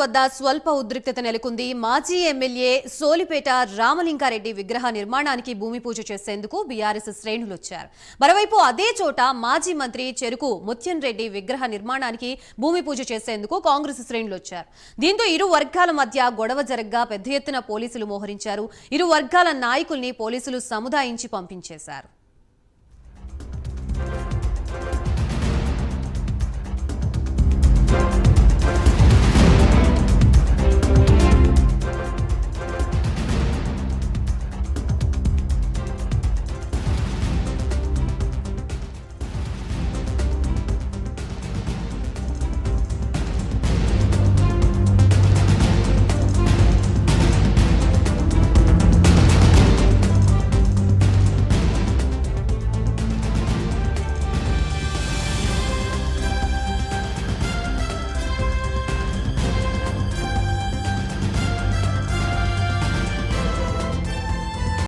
వద్ద స్వల్ప ఉద్రిక్తత నెలకొంది. మాజీ ఎమ్మెల్యే సోలిపేట రామలింగారెడ్డి విగ్రహ నిర్మాణానికి భూమి పూజ చేసేందుకు బీఆర్ఎస్ శ్రేణులు వచ్చారు మరోవైపు అదే చోట మాజీ మంత్రి చెరుకు ముత్యం రెడ్డి విగ్రహ నిర్మాణానికి భూమి పూజ చేసేందుకు కాంగ్రెస్ శ్రేణులు వచ్చారు దీంతో ఇరు వర్గాల మధ్య గొడవ జరగ్గా పెద్ద ఎత్తున పోలీసులు మోహరించారు. ఇరు వర్గాల నాయకుల్ని పోలీసులు సముదాయించి పంపించేశారు.